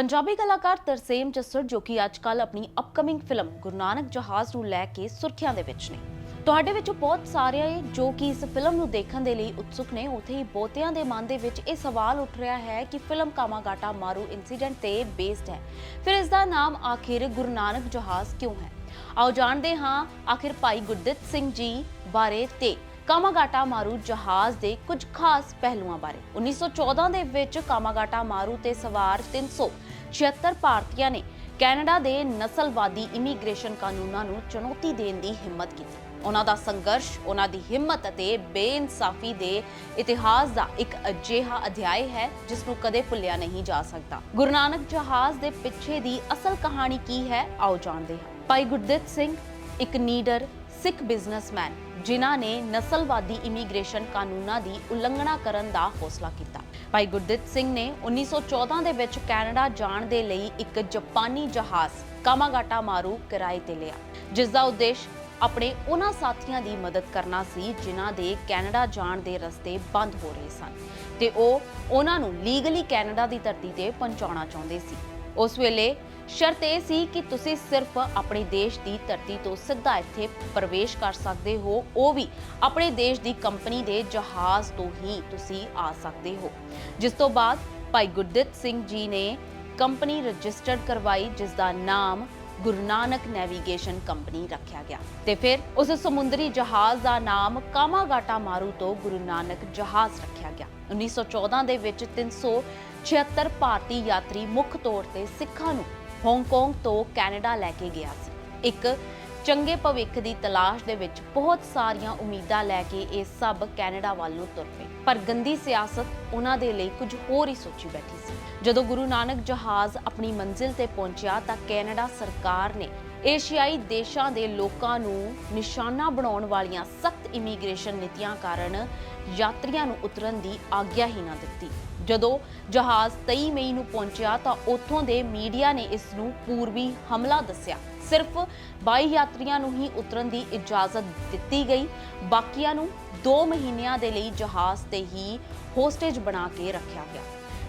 ਪੰਜਾਬੀ ਕਲਾਕਾਰ ਤਰਸੇਮ ਜੱਸੜ, ਜੋ ਕਿ ਅੱਜਕੱਲ ਆਪਣੀ ਅਪਕਮਿੰਗ ਫਿਲਮ ਗੁਰੂ ਨਾਨਕ ਜਹਾਜ਼ ਨੂੰ ਲੈ ਕੇ ਸੁਰਖੀਆਂ ਦੇ ਵਿੱਚ ਨੇ। ਤੁਹਾਡੇ ਵਿੱਚੋਂ ਬਹੁਤ ਸਾਰੇ ਜੋ ਕਿ ਇਸ ਫਿਲਮ ਨੂੰ ਦੇਖਣ ਦੇ ਲਈ ਉਤਸੁਕ ਨੇ। ਉਥੇ ਹੀ ਬਹੁਤਿਆਂ ਦੇ ਮਨ ਦੇ ਵਿੱਚ ਇਹ ਸਵਾਲ ਉੱਠ ਰਿਹਾ ਹੈ ਕਿ ਫਿਲਮ ਕਾਮਾਗਾਟਾ ਮਾਰੂ ਇਨਸੀਡੈਂਟ ਤੇ ਬੇਸਡ ਹੈ। ਫਿਰ ਇਸ ਦਾ ਨਾਮ ਆਖਿਰ ਗੁਰੂ ਨਾਨਕ ਜਹਾਜ਼ ਕਿਉਂ ਹੈ? ਆਓ ਜਾਣਦੇ ਹਾਂ ਆਖਿਰ ਭਾਈ ਗੁਰਦਿੱਤ ਸਿੰਘ ਜੀ ਬਾਰੇ ਤੇ ਕਾਮਾਗਾਟਾ ਮਾਰੂ ਜਹਾਜ਼ ਦੇ ਕੁਝ ਖਾਸ ਪਹਿਲੂਆਂ ਬਾਰੇ। 1914 ਦੇ ਵਿੱਚ ਕਾਮਾਗਾਟਾ ਮਾਰੂ ਤੇ ਸਵਾਰ 376 ਭਾਰਤੀਆਂ ਨੇ ਕੈਨੇਡਾ ਦੇ ਨਸਲਵਾਦੀ ਇਮੀਗ੍ਰੇਸ਼ਨ ਕਾਨੂੰਨਾਂ ਨੂੰ ਚੁਣੌਤੀ ਦੇਣ ਦੀ ਹਿੰਮਤ ਕੀਤੀ। ਉਹਨਾਂ ਦਾ ਸੰਘਰਸ਼, ਉਹਨਾਂ ਦੀ ਹਿੰਮਤ ਅਤੇ ਬੇਇਨਸਾਫੀ ਦੇ ਇਤਿਹਾਸ ਦਾ ਇੱਕ ਅਜਿਹਾ ਅਧਿਆਇ ਹੈ, ਜਿਸ ਨੂੰ ਕਦੇ ਭੁੱਲਿਆ ਨਹੀਂ ਜਾ ਸਕਦਾ। ਗੁਰੂ ਨਾਨਕ ਜਹਾਜ਼ ਦੇ ਪਿੱਛੇ ਦੀ ਅਸਲ ਕਹਾਣੀ ਕੀ ਹੈ? ਆਓ ਜਾਣਦੇ ਹਾਂ। ਭਾਈ ਗੁਰਦਿੱਤ ਸਿੰਘ, ਇੱਕ ਨੀਡਰ ਸਿੱਖ ਬਿਜ਼ਨਸਮੈਨ, ਜਿਨ੍ਹਾਂ ਨੇ ਨਸਲਵਾਦੀ ਇਮੀਗ੍ਰੇਸ਼ਨ ਕਾਨੂੰਨਾਂ ਦੀ ਉਲੰਘਣਾ ਕਰਨ ਦਾ ਹੌਸਲਾ ਕੀਤਾ। ਭਾਈ ਗੁਰਦਿੱਤ ਸਿੰਘ ਨੇ 1914 ਦੇ ਵਿੱਚ ਕੈਨੇਡਾ ਜਾਣ ਦੇ ਲਈ ਇੱਕ ਜਾਪਾਨੀ ਜਹਾਜ਼ ਕਾਮਾਗਾਟਾ ਮਾਰੂ ਕਿਰਾਏ ਤੇ ਲਿਆ। ਜਿਸ ਦਾ ਉਦੇਸ਼ ਆਪਣੇ ਉਹਨਾਂ ਸਾਥੀਆਂ ਦੀ ਮਦਦ ਕਰਨਾ ਸੀ, ਜਿਨ੍ਹਾਂ ਦੇ ਕੈਨੇਡਾ ਜਾਣ ਦੇ ਰਸਤੇ ਬੰਦ ਹੋ ਰਹੇ ਸਨ ਤੇ ਉਹ ਉਹਨਾਂ ਨੂੰ ਲੀਗਲੀ ਕੈਨੇਡਾ ਦੀ ਧਰਤੀ ਤੇ ਪਹੁੰਚਾਉਣਾ ਚਾਹੁੰਦੇ ਸੀ। ਉਸ ਵੇਲੇ ਸ਼ਰਤ ਇਹ ਸੀ ਕਿ ਤੁਸੀਂ ਸਿਰਫ ਆਪਣੇ ਦੇਸ਼ ਦੀ ਧਰਤੀ ਤੋਂ ਸਿੱਧਾ ਇੱਥੇ ਪ੍ਰਵੇਸ਼ ਕਰ ਸਕਦੇ ਹੋ, ਉਹ ਵੀ ਆਪਣੇ ਦੇਸ਼ ਦੀ ਕੰਪਨੀ ਦੇ ਜਹਾਜ਼ ਤੋਂ ਹੀ ਤੁਸੀਂ ਆ ਸਕਦੇ ਹੋ। ਜਿਸ ਤੋਂ ਬਾਅਦ ਭਾਈ ਗੁਰਦਿੱਤ ਸਿੰਘ ਜੀ ਨੇ ਕੰਪਨੀ ਰਜਿਸਟਰਡ ਕਰਵਾਈ, ਜਿਸ ਦਾ ਨਾਮ ਗੁਰੂ ਨਾਨਕ ਨੈਵੀਗੇਸ਼ਨ ਕੰਪਨੀ ਰੱਖਿਆ ਗਿਆ। ਤੇ ਫਿਰ ਉਸ ਸਮੁੰਦਰੀ ਜਹਾਜ਼ ਦਾ ਨਾਮ ਕਾਮਾਗਾਟਾ ਮਾਰੂ ਤੋਂ ਗੁਰੂ ਨਾਨਕ ਜਹਾਜ਼ ਰੱਖਿਆ ਗਿਆ। 1914 ਦੇ ਵਿੱਚ 376 ਭਾਰਤੀ ਯਾਤਰੀ ਮੁੱਖ ਤੌਰ ਤੇ ਸਿੱਖਾਂ ਨੂੰ ਹਾਂਗਕਾਂਗ ਤੋਂ ਕੈਨੇਡਾ ਲੈ ਕੇ ਗਿਆ ਸੀ। ਇੱਕ ਚੰਗੇ ਭਵਿੱਖ ਦੀ ਤਲਾਸ਼ ਦੇ ਵਿੱਚ ਬਹੁਤ ਸਾਰੀਆਂ ਉਮੀਦਾਂ ਲੈ ਕੇ ਇਹ ਸਭ ਕੈਨੇਡਾ ਵੱਲ ਨੂੰ ਤੁਰ ਪਏ। ਪਰ ਗੰਦੀ ਸਿਆਸਤ ਉਹਨਾਂ ਦੇ ਲਈ ਕੁਝ ਹੋਰ ਹੀ ਸੋਚੀ ਬੈਠੀ ਸੀ। ਜਦੋਂ ਗੁਰੂ ਨਾਨਕ ਜਹਾਜ਼ ਆਪਣੀ ਮੰਜ਼ਿਲ ਤੇ ਪਹੁੰਚਿਆ ਤਾਂ ਕੈਨੇਡਾ ਸਰਕਾਰ ਨੇ ਏਸ਼ੀਆਈ ਦੇਸ਼ਾਂ ਦੇ ਲੋਕਾਂ ਨੂੰ ਨਿਸ਼ਾਨਾ ਬਣਾਉਣ ਵਾਲੀਆਂ ਸਖਤ ਇਮੀਗ੍ਰੇਸ਼ਨ ਨੀਤੀਆਂ ਕਾਰਨ ਯਾਤਰੀਆਂ ਨੂੰ ਉਤਰਨ ਦੀ ਆਗਿਆ ਹੀ ਨਾ ਦਿੱਤੀ। ਜਦੋਂ ਜਹਾਜ਼ 23 ਮਈ ਨੂੰ ਪਹੁੰਚਿਆ ਤਾਂ ਉੱਥੋਂ ਦੇ ਮੀਡੀਆ ਨੇ ਇਸ ਨੂੰ ਪੂਰਬੀ ਹਮਲਾ ਦੱਸਿਆ। ਸਿਰਫ 22 ਯਾਤਰੀਆਂ ਨੂੰ ਹੀ ਉਤਰਨ ਦੀ ਇਜਾਜ਼ਤ ਦਿੱਤੀ ਗਈ। ਬਾਕੀਆਂ ਨੂੰ 2 ਮਹੀਨਿਆਂ ਦੇ ਲਈ ਜਹਾਜ਼ ਤੇ ਹੀ ਹੋਸਟੇਜ ਬਣਾ ਕੇ ਰੱਖਿਆ ਗਿਆ।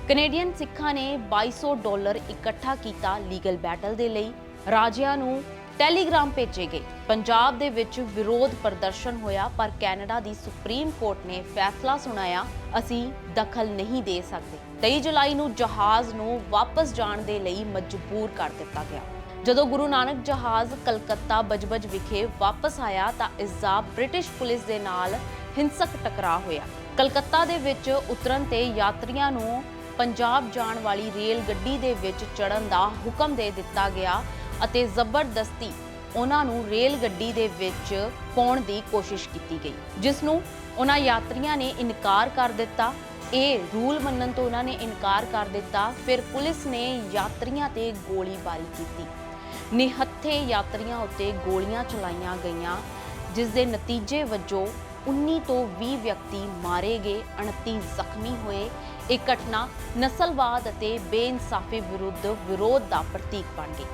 ਕੈਨੇਡੀਅਨ ਸਿੱਖਾਂ ਨੇ 2200 ਡਾਲਰ ਇਕੱਠਾ ਕੀਤਾ ਲੀਗਲ ਬੈਟਲ ਦੇ ਲਈ। ਰਾਜਿਆਂ ਨੂੰ ਟੈਲੀਗ੍ਰਾਮ ਭੇਜੇ ਗਏ। ਪੰਜਾਬ ਦੇ ਵਿੱਚ ਵਿਰੋਧ ਪ੍ਰਦਰਸ਼ਨ ਹੋਇਆ, ਪਰ ਕੈਨੇਡਾ ਦੀ ਸੁਪਰੀਮ ਕੋਰਟ ਨੇ ਫੈਸਲਾ ਸੁਣਾਇਆ, ਅਸੀਂ ਦਖਲ ਨਹੀਂ ਦੇ ਸਕਦੇ। 23 ਜੁਲਾਈ ਨੂੰ ਜਹਾਜ਼ ਨੂੰ ਵਾਪਸ ਜਾਣ ਦੇ ਲਈ ਮਜਬੂਰ ਕਰ ਦਿੱਤਾ ਗਿਆ। ਜਦੋਂ ਗੁਰੂ ਨਾਨਕ ਜਹਾਜ਼ ਕਲਕੱਤਾ ਬਜਬਜ ਵਿਖੇ ਵਾਪਸ ਆਇਆ, ਤਾਂ ਇਸ ਦਾ ਬ੍ਰਿਟਿਸ਼ ਪੁਲਿਸ ਦੇ ਨਾਲ ਹਿੰਸਕ ਟਕਰਾਅ ਹੋਇਆ। ਕਲਕੱਤਾ ਦੇ ਵਿੱਚ ਉਤਰਨ ਤੇ ਯਾਤਰੀਆਂ ਨੂੰ ਪੰਜਾਬ ਜਾਣ ਵਾਲੀ ਰੇਲ ਗੱਡੀ ਦੇ ਵਿੱਚ ਚੜਨ ਦਾ ਹੁਕਮ ਦੇ ਦਿੱਤਾ ਗਿਆ। ਅਤੇ ਜ਼ਬਰਦਸਤੀ ਉਹਨਾਂ ਨੂੰ ਰੇਲ ਗੱਡੀ ਦੇ ਵਿੱਚ ਪਾਉਣ ਦੀ ਕੋਸ਼ਿਸ਼ ਕੀਤੀ ਗਈ, ਜਿਸ ਨੂੰ ਉਹਨਾਂ ਯਾਤਰੀਆਂ ਨੇ ਇਨਕਾਰ ਕਰ ਦਿੱਤਾ। ਇਹ ਰੂਲ ਮੰਨਣ ਤੋਂ ਉਹਨਾਂ ਨੇ ਇਨਕਾਰ ਕਰ ਦਿੱਤਾ। ਫਿਰ ਪੁਲਿਸ ਨੇ ਯਾਤਰੀਆਂ ਤੇ ਗੋਲੀਬਾਰੀ ਕੀਤੀ। ਨਿਹੱਥੇ ਯਾਤਰੀਆਂ ਉੱਤੇ ਗੋਲੀਆਂ ਚਲਾਈਆਂ ਗਈਆਂ, ਜਿਸ ਦੇ ਨਤੀਜੇ ਵਜੋਂ 19 ਤੋਂ 20 ਵਿਅਕਤੀ ਮਾਰੇ ਗਏ 29 ਜ਼ਖਮੀ ਹੋਏ। ਇਹ ਘਟਨਾ ਨਸਲਵਾਦ ਅਤੇ ਬੇਇਨਸਾਫੀ ਵਿਰੁੱਧ ਵਿਰੋਧ ਦਾ ਪ੍ਰਤੀਕ ਬਣ ਗਈ।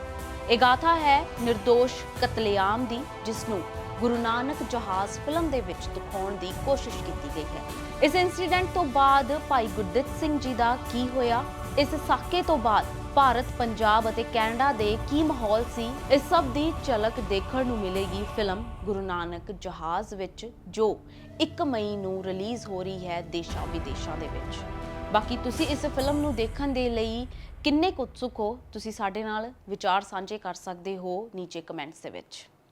ਇਹ ਗਾਥਾ ਹੈ નિર્ਦੋਸ਼ ਕਤਲੇਆਮ ਦੀ, ਜਿਸ ਨੂੰ ਗੁਰੂ ਨਾਨਕ ਜਹਾਜ਼ ਫਿਲਮ ਦੇ ਵਿੱਚ ਦਿਖਾਉਣ ਦੀ ਕੋਸ਼ਿਸ਼ ਕੀਤੀ ਗਈ ਹੈ। ਇਸ ਇਨਸੀਡੈਂਟ ਤੋਂ ਬਾਅਦ ਭਾਈ ਗੁਰਦਿੱਤ ਸਿੰਘ ਜੀ ਦਾ ਕੀ ਹੋਇਆ? ਇਸ ਸਾਕੇ ਤੋਂ ਬਾਅਦ ਭਾਰਤ, ਪੰਜਾਬ ਅਤੇ ਕੈਨੇਡਾ ਦੇ ਕੀ ਮਾਹੌਲ ਸੀ? ਇਸ ਸਭ ਦੀ ਝਲਕ ਦੇਖਣ ਨੂੰ ਮਿਲੇਗੀ ਫਿਲਮ ਗੁਰੂ ਨਾਨਕ ਜਹਾਜ਼ ਵਿੱਚ, ਜੋ 1 ਮਈ ਨੂੰ ਰਿਲੀਜ਼ ਹੋ ਰਹੀ ਹੈ ਦੇਸ਼ਾਂ ਵਿਦੇਸ਼ਾਂ ਦੇ ਵਿੱਚ। ਬਾਕੀ ਤੁਸੀਂ ਇਸ ਫਿਲਮ ਨੂੰ ਦੇਖਣ ਦੇ ਲਈ ਕਿੰਨੇ ਕੁ ਉਤਸੁਕ ਹੋ? ਤੁਸੀਂ ਸਾਡੇ ਨਾਲ ਵਿਚਾਰ ਸਾਂਝੇ ਕਰ ਸਕਦੇ ਹੋ ਨੀਚੇ ਕਮੈਂਟਸ ਦੇ ਵਿੱਚ।